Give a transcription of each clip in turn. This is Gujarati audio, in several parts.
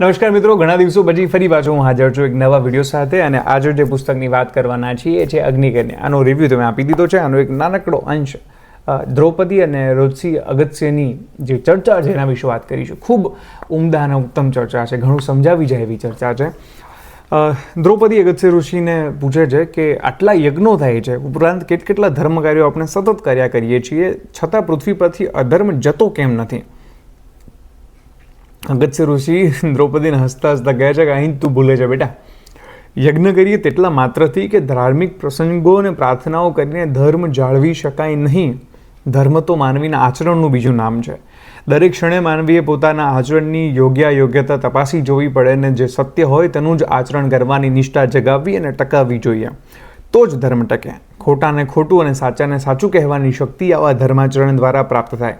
નમસ્કાર મિત્રો, ઘણા દિવસો પછી ફરી પાછો હું હાજર છું એક નવા વીડિયો સાથે અને આજે જે પુસ્તકની વાત કરવાના છીએ એ છે અગ્નિકન્યા. આનો રિવ્યૂ તમે આપી દીધો છે, આનો એક નાનકડો અંશ દ્રૌપદી અને રોજસિંહ અગત્યની જે ચર્ચા છે એના વિશે વાત કરીશું. ખૂબ ઉમદા અને ઉત્તમ ચર્ચા છે, ઘણું સમજાવી જાય એવી ચર્ચા છે. દ્રૌપદી અગત્ય ઋષિને પૂછે છે કે આટલા યજ્ઞો થાય છે, ઉપરાંત કેટ કેટલા ધર્મ કાર્યો આપણે સતત કર્યા કરીએ છીએ, છતાં પૃથ્વી પરથી અધર્મ જતો કેમ નથી? અગત્ય ઋષિ દ્રૌપદીને હસતા હસતા કહે છે કે અહીં તું ભૂલે છે બેટા. યજ્ઞ કરીએ તેટલા માત્રથી કે ધાર્મિક પ્રસંગો અને પ્રાર્થનાઓ કરીને ધર્મ જાળવી શકાય નહીં. ધર્મ તો માનવીના આચરણનું બીજું નામ છે. દરેક ક્ષણે માનવીએ પોતાના આચરણની યોગ્ય યોગ્યતા તપાસી જોવી પડે અને જે સત્ય હોય તેનું જ આચરણ કરવાની નિષ્ઠા જગાવવી અને ટકાવવી જોઈએ. તો જ ધર્મ ટકે. ખોટાને ખોટું અને સાચાને સાચું કહેવાની શક્તિ આવા ધર્માચરણ દ્વારા પ્રાપ્ત થાય.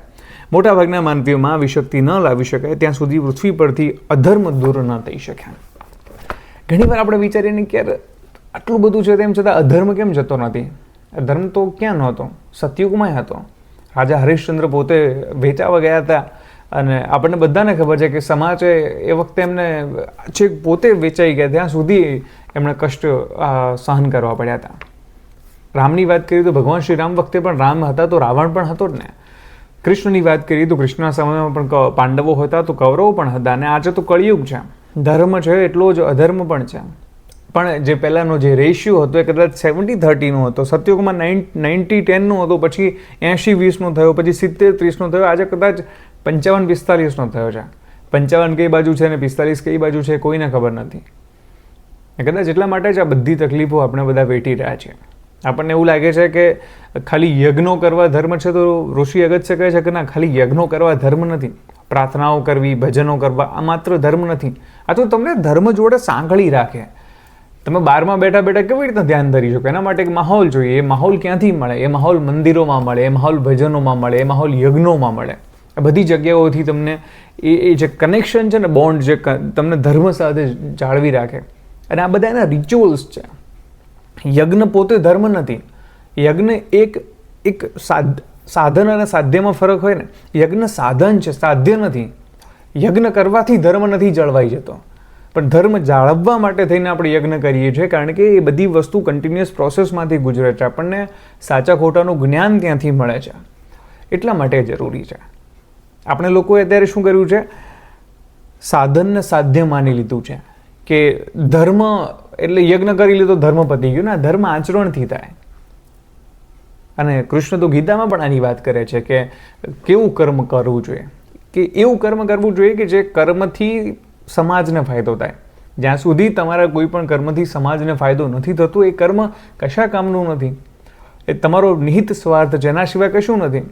મોટાભાગના માનવીઓમાં આવી શક્તિ ન લાવી શકાય, ત્યાં સુધી પૃથ્વી પરથી અધર્મ દૂર ન થઈ શકે ઘણીવાર આપણે વિચારીએ ને કે આટલું બધું છે તેમ છતાં અધર્મ કેમ જતો નથી? ધર્મ તો ક્યાં નહોતો સતયુગમાં હતો. રાજા હરિશ્ચંદ્ર પોતે વેચાવા ગયા હતા અને આપણને બધાને ખબર છે કે સમાજે એ વખતે એમને છેક પોતે વેચાઈ ગયા, ત્યાં સુધી એમણે કષ્ટ સહન કરવા પડ્યા હતા. રામની વાત કરીએ તો ભગવાન શ્રી રામ વખતે પણ રામ હતા તો રાવણ પણ હતો જ ને. કૃષ્ણની વાત કરીએ તો કૃષ્ણના સમયમાં પણ પાંડવો હતા તો કૌરવો પણ હતા અને આજે તો કળિયુગ છે. ધર્મ છે એટલો જ અધર્મ પણ છે. પણ જે પહેલાંનો જે રેશિયો હતો એ કદાચ સેવન્ટી થર્ટીનો હતો, સત્યુગમાં નાઇન નાઇન્ટી ટેનનો હતો, પછી એંશી વીસનો થયો, પછી સિત્તેર ત્રીસનો થયો, આજે કદાચ પંચાવન પિસ્તાલીસનો થયો છે. પંચાવન કઈ બાજુ છે અને પિસ્તાલીસ કઈ બાજુ છે કોઈને ખબર નથી. કદાચ એટલા માટે જ આ બધી તકલીફો આપણે બધા વેઠી રહ્યા છીએ. આપણને એવું લાગે છે કે ખાલી યજ્ઞો કરવા ધર્મ છે તો ઋષિ અગત્ય કહે છે કે ના, ખાલી યજ્ઞો કરવા ધર્મ નથી. પ્રાર્થનાઓ કરવી, ભજનો કરવા, આ માત્ર ધર્મ નથી. આ તો તમને ધર્મ જોડે સાંકળી રાખે. તમે બારમાં બેઠા બેઠા કેવી રીતના ધ્યાન ધરી શકો? એના માટે એક માહોલ જોઈએ. એ માહોલ ક્યાંથી મળે? એ માહોલ મંદિરોમાં મળે, એ માહોલ ભજનોમાં મળે, એ માહોલ યજ્ઞોમાં મળે. આ બધી જગ્યાઓથી તમને એ એ જે કનેક્શન છે ને બોન્ડ જે તમને ધર્મ સાથે જાળવી રાખે. અને આ બધા એના રિચ્યુઅલ્સ છે. યજ્ઞ પોતે ધર્મ નથી. યજ્ઞ એક એક સાધ, સાધન અને સાધ્યમાં ફરક હોય ને, યજ્ઞ સાધન છે, સાધ્ય નથી. યજ્ઞ કરવાથી ધર્મ નથી જળવાઈ જતો. પણ ધર્મ જાળવવા માટે થઈને આપણે યજ્ઞ કરીએ છીએ, કારણ કે એ બધી વસ્તુ કન્ટિન્યુઅસ પ્રોસેસમાંથી ગુજરે છે. આપણને સાચા ખોટાનું જ્ઞાન ત્યાંથી મળે છે. એટલા માટે જરૂરી છે. આપણે લોકોએ અત્યારે શું કર્યું છે? સાધનને સાધ્ય માની લીધું છે. કે ધર્મ, એટલે યજ્ઞ કરી લીધો ધર્મ પતી ગયું. ને, ધર્મ આચરણથી થાય. અને કૃષ્ણ તો ગીતામાં પણ આની વાત કરે છે કે કેવું કર્મ કરવું જોઈએ? કે એવું કર્મ કરવું જોઈએ કે જે કર્મથી સમાજને ફાયદો થાય. જ્યાં સુધી તમારા કોઈ પણ કર્મથી સમાજને ફાયદો નથી થતો, એ કર્મ કશા કામનું નથી. એ તમારો નિહિત સ્વાર્થ જેના સિવાય કશું નથી.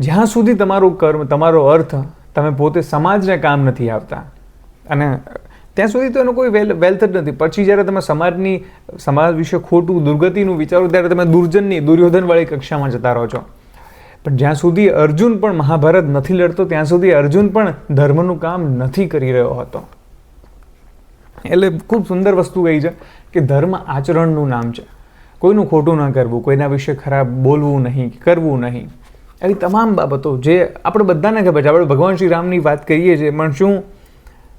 જ્યાં સુધી તમારું કર્મ, તમારો અર્થ તમે પોતે સમાજને કામ નથી આવતા અને ત્યાં સુધી તો એનો કોઈ વેલ વેલ્થ જ નથી. પછી જ્યારે તમે સમાજની સમાજ વિશે ખોટું, દુર્ગતિનું વિચારો, ત્યારે તમે દુર્જનની, દુર્યોધનવાળી કક્ષામાં જતા રહો છો. પણ જ્યાં સુધી અર્જુન પણ મહાભારત નથી લડતો, ત્યાં સુધી અર્જુન પણ ધર્મનું કામ નથી કરી રહ્યો હતો. એટલે ખૂબ સુંદર વસ્તુ કહી છે કે ધર્મ આચરણનું નામ છે. કોઈનું ખોટું ન કરવું, કોઈના વિશે ખરાબ બોલવું નહીં, કરવું નહીં. એવી તમામ બાબતો જે આપણે બધાને ખબર છે. આપણે ભગવાન શ્રી રામની વાત કરીએ છીએ, પણ શું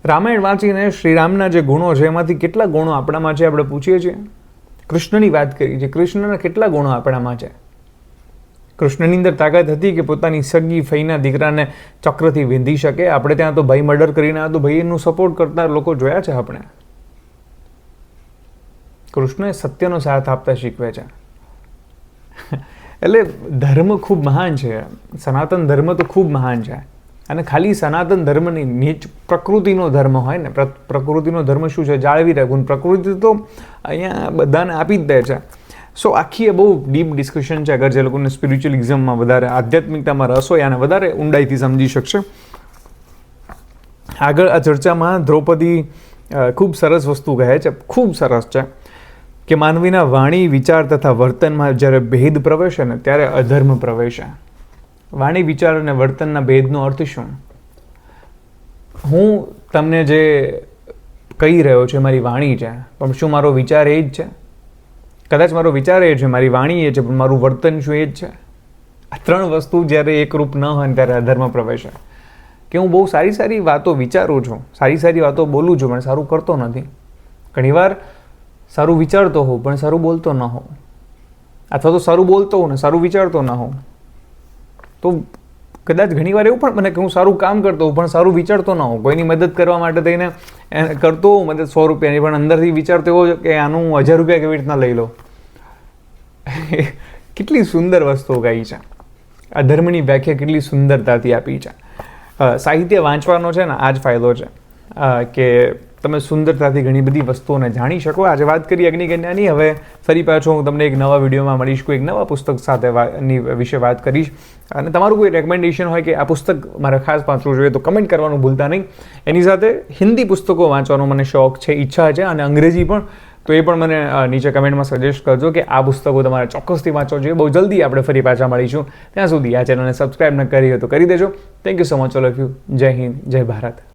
રામાયણ વાંચીને શ્રીરામના જે ગુણો છે, એમાંથી કેટલા ગુણો આપણામાં છે, આપણે પૂછીએ છીએ? કૃષ્ણની વાત કરીએ છીએ કૃષ્ણના કેટલા ગુણો આપણામાં છે? કૃષ્ણની અંદર તાકાત હતી કે પોતાની સગી, ફઈના દીકરાને ચક્રથી વિંધી શકે? આપણે ત્યાં તો ભાઈ મર્ડર કરીને તો ભાઈનું સપોર્ટ કરતા લોકો જોયા છે આપણે? કૃષ્ણએ સત્યનો સાથ આપતા શીખવે છે. એટલે ધર્મ ખૂબ મહાન છે. સનાતન ધર્મ તો ખૂબ મહાન છે. અને ખાલી સનાતન ધર્મની નીચ પ્રકૃતિનો ધર્મ હોય ને, પ્ર- પ્રકૃતિનો ધર્મ શું છે જાળવી રાખવું પ્રકૃતિ તો અહીંયા બધાને આપી જ દે છે. સો આખી એ બહુ ડીપ ડિસ્કશન છે અગર જે લોકોને સ્પિરિચ્યુઅલિઝમમાં વધારે, આધ્યાત્મિકતામાં રસ હોય આને વધારે ઊંડાઈથી સમજી શકશે. આગળ આ ચર્ચામાં દ્રૌપદી ખૂબ સરસ વસ્તુ કહે છે, ખૂબ સરસ છે, કે માનવીના વાણી, વિચાર તથા વર્તનમાં જ્યારે ભેદ પ્રવેશે ને, ત્યારે અધર્મ પ્રવેશે. વાણી વિચાર અને વર્તનના ભેદનો અર્થ શું? હું તમને જે કહી રહ્યો છે મારી વાણી છે, પણ શું મારો વિચાર એ જ છે? કદાચ મારો વિચાર એ છે, મારી વાણી એ છે, પણ મારું વર્તન શું એ જ છે? આ ત્રણ વસ્તુ જ્યારે એકરૂપ ન હોય ત્યારે અધર્મ પ્રવેશે. કે હું બહુ સારી સારી વાતો વિચારું છું, સારી સારી વાતો બોલું છું, પણ સારું કરતો નથી. ઘણીવાર સારું વિચારતો હોઉં, પણ સારું બોલતો ન હોઉં. અથવા તો સારું બોલતો હોઉં ને સારું વિચારતો ન હોઉં. તો કદાચ ઘણીવાર એવું પણ મને કે હું સારું કામ કરતો હોઉં, પણ સારું વિચારતો ન હોઉં. કોઈની મદદ કરવા માટે થઈને કરતો હોઉં મદદ સો રૂપિયાની, પણ અંદરથી વિચારતો એવો કે આનું હજાર રૂપિયા કેવી રીતના લઈ લો. કેટલી સુંદર વસ્તુઓ ગાઈ છે. આ ધર્મની વ્યાખ્યા કેટલી સુંદરતાથી આપી છે. સાહિત્ય વાંચવાનો છે ને આ જ ફાયદો છે. કે તમે સુંદરતાથી ઘણી બધી વસ્તુઓને જાણી શકો. આજે વાત કરી અગ્નિકન્યાની. હવે ફરી પાછો હું તમને એક નવા વિડીયોમાં મળીશ, કોઈ એક નવા પુસ્તક સાથે વિશે વાત કરીશ. અને તમારું કોઈ રેકમેન્ડેશન હોય કે આ પુસ્તક મારે ખાસ વાંચવું જોઈએ તો કમેન્ટ કરવાનું ભૂલતા નહીં. એની સાથે હિન્દી પુસ્તકો વાંચવાનો મને શોખ છે, ઈચ્છા છે અને અંગ્રેજી પણ. તો એ પણ મને નીચે કમેન્ટમાં સજેસ્ટ કરજો કે આ પુસ્તકો તમારે ચોક્કસથી વાંચવા જોઈએ. બહુ જલ્દી આપણે ફરી પાછા મળીશું. ત્યાં સુધી આ ચેનલને સબસ્ક્રાઈબ ન કરી હોય તો કરી દેજો. Thank you so much all of you જય હિન્દ, જય ભારત.